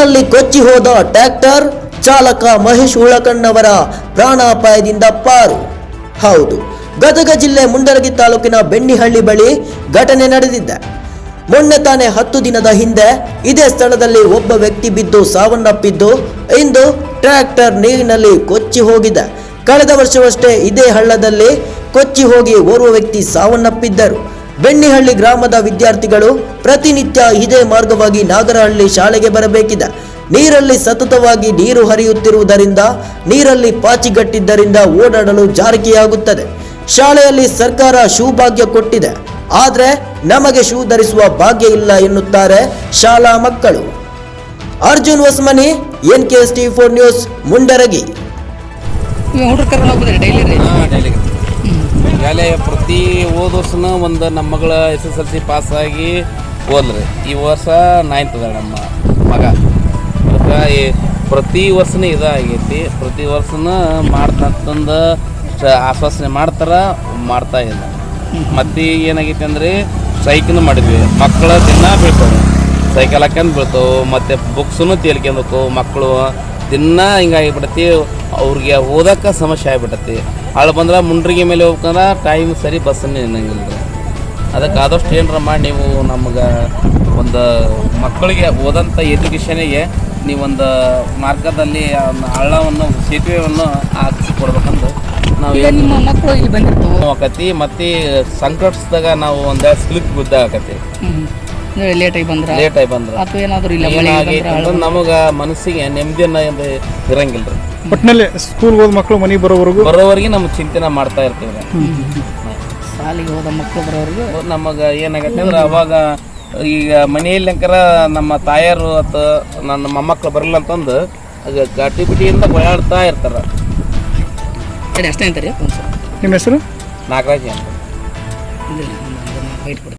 ನೀರಿನಲ್ಲಿ ಕೊಚ್ಚಿ ಹೋದ ಟ್ರ್ಯಾಕ್ಟರ್ ಚಾಲಕ ಮಹೇಶ್ ಉಳಕಣ್ಣವರ ಪ್ರಾಣಾಪಾಯದಿಂದ ಪಾರು. ಹೌದು, ಗದಗ ಜಿಲ್ಲೆ ಮುಂಡರಗಿ ತಾಲೂಕಿನ ಬೆಣ್ಣಿಹಳ್ಳಿ ಬಳಿ ಘಟನೆ ನಡೆದಿದೆ. ಮೊನ್ನೆ ತಾನೇ ಹತ್ತು ದಿನದ ಹಿಂದೆ ಇದೇ ಸ್ಥಳದಲ್ಲಿ ಒಬ್ಬ ವ್ಯಕ್ತಿ ಬಿದ್ದು ಸಾವನ್ನಪ್ಪಿದ್ದು ಇಂದು ಟ್ರ್ಯಾಕ್ಟರ್ ನೀರಿನಲ್ಲಿ ಕೊಚ್ಚಿ ಹೋಗಿದೆ. ಕಳೆದ ವರ್ಷವಷ್ಟೇ ಇದೇ ಹಳ್ಳದಲ್ಲಿ ಕೊಚ್ಚಿ ಹೋಗಿ ಓರ್ವ ವ್ಯಕ್ತಿ ಸಾವನ್ನಪ್ಪಿದ್ದರು. ಬೆಣ್ಣಿಹಳ್ಳಿ ಗ್ರಾಮದ ವಿದ್ಯಾರ್ಥಿಗಳು ಪ್ರತಿನಿತ್ಯ ಇದೇ ಮಾರ್ಗವಾಗಿ ನಾಗರಹಳ್ಳಿ ಶಾಲೆಗೆ ಬರಬೇಕಿದೆ. ನೀರಲ್ಲಿ ಸತತವಾಗಿ ನೀರು ಹರಿಯುತ್ತಿರುವುದರಿಂದ ನೀರಲ್ಲಿ ಪಾಚಿಗಟ್ಟಿದ್ದರಿಂದ ಓಡಾಡಲು ಜಾರಿಕೆಯಾಗುತ್ತದೆ. ಶಾಲೆಯಲ್ಲಿ ಸರ್ಕಾರ ಶೂ ಭಾಗ್ಯ ಕೊಟ್ಟಿದೆ. ಆದರೆ ನಮಗೆ ಶೂ ಧರಿಸುವ ಭಾಗ್ಯ ಇಲ್ಲ ಎನ್ನುತ್ತಾರೆ ಶಾಲಾ ಮಕ್ಕಳು. Arjun Hosmani N K S T four news Mundaragi. Daily ಈಗಾಗಲೇ ಪ್ರತಿ ಹೋದ ವರ್ಷನ ಒಂದು ನಮ್ಮ ಮಗಳ ಎಸ್ ಎಸ್ ಎಲ್ ಸಿ ಪಾಸಾಗಿ ಹೋದ್ರಿ ಈ ವರ್ಷ ನೈನ್ತ್ ಅದ ನಮ್ಮ ಮಗ. ಅದಕ್ಕೆ ಪ್ರತಿ ವರ್ಷನೇ ಇದಾಗೈತಿ. ಪ್ರತಿ ವರ್ಷನೂ ಮಾಡ್ತಂತಂದು ಆಶ್ವಾಸನೆ ಮಾಡ್ತಾರ, ಮಾಡ್ತಾ ಇಲ್ಲ. ಮತ್ತೆ ಏನಾಗೈತಿ ಅಂದರೆ ಸೈಕಲ್ ಮಾಡಿದ್ವಿ. ಮಕ್ಕಳ ದಿನ ಬೀಳ್ತಾವೆ. ಸೈಕಲ್ ಹಾಕೊಂಡು ಬೀಳ್ತಾವೆ. ಮತ್ತು ಬುಕ್ಸನ್ನು ತೇಲ್ಕೊಂಬೇಕು ಮಕ್ಕಳು ದಿನ ಹಿಂಗಾಗಿಬಿಡತಿ. ಅವ್ರಿಗೆ ಓದಕ್ಕೆ ಸಮಸ್ಯೆ ಆಗಿಬಿಟ್ಟತಿ ಹಾಳು ಬಂದ್ರೆ ಮುಂಡ್ರಿಗೆ ಮೇಲೆ ಹೋಗ್ಬೇಕಂದ್ರೆ ಟೈಮ್ ಸರಿ ಬಸ್ಸನ್ನೇ ನಿನ್ನಂಗಿಲ್ಲ ರೀ ಅದಕ್ಕೆ ಆದಷ್ಟು ಏನಾರ ಮಾಡಿ ನೀವು ನಮ್ಗೆ ಒಂದು ಮಕ್ಕಳಿಗೆ ಓದಂಥ ಎಜುಕೇಷನಿಗೆ ನೀವೊಂದು ಮಾರ್ಗದಲ್ಲಿ ಹಳ್ಳವನ್ನು ಸೇತುವೆಯನ್ನು ಹಾಕಿಸಿ ಕೊಡ್ಬೇಕಂದು ನಾವು ನಿಮ್ಮ ಮಕ್ಕಳು ಇಲ್ಲಿ ಬಂದಿರ್ತೀವಿ? ಆಕತಿ ಮತ್ತು ಸಂಕಟಿಸಿದಾಗ ನಾವು ಒಂದು ಸ್ಲಿಪ್ ಆಕತಿ. ಹ್ಞೂ ಲೇಟಾಗಿ ಬಂದ್ರ? ಲೇಟಾಗಿ ಬಂದ್ರೆ? ಅಥವಾ ಏನಾದರೂ ಇಲ್ಲ ಮಳೆ ಬಂದ್ರ ನಮಗೆ ಮನಸ್ಸಿಗೆ ನೆಮ್ಮದಿಯನ್ನ ಇದು ಇರಂಗಿಲ್ಲ ರೀ ಒಟ್ಟಿನಲ್ಲಿ ಸ್ಕೂಲ್ಗೆ ಹೋದ ಮಕ್ಕಳು ಮನೆಗೆ ಬರೋವರೆಗೂ? ಬರೋವರೆಗೆ ನಮ್ಗೆ ಚಿಂತನೆ ಮಾಡ್ತಾ ಇರ್ತೀವಿ. ರೀ. ಶಾಲೆಗೆ ಹೋದ ಮಕ್ಕಳು ಬರೋರಿಗೆ ನಮಗೆ ಏನಾಗತ್ತೆ ಅಂದ್ರೆ ಅವಾಗ ಈಗ ಮನೆಯಲ್ಲಿ ಅಂಕರ ನಮ್ಮ ತಾಯರು ಅಥವಾ ನನ್ನ ಮೊಮ್ಮಕ್ಳು ಬರಲ್ಲ ಅಂತಂದು ಆಗ ಗಾಟಿ ಬಿಟಿಯಿಂದ ಓಡಾಡ್ತಾ ಇರ್ತಾರೆ. ಸರಿ ಅಷ್ಟೇ ಅಂತಾರೆ ನಿಮ್ಮ ಹೆಸರು? ನಾಗರಾಜ್ ಅಂತ. ಬೈಟ್ ಕೊಡ್ತೀನಿ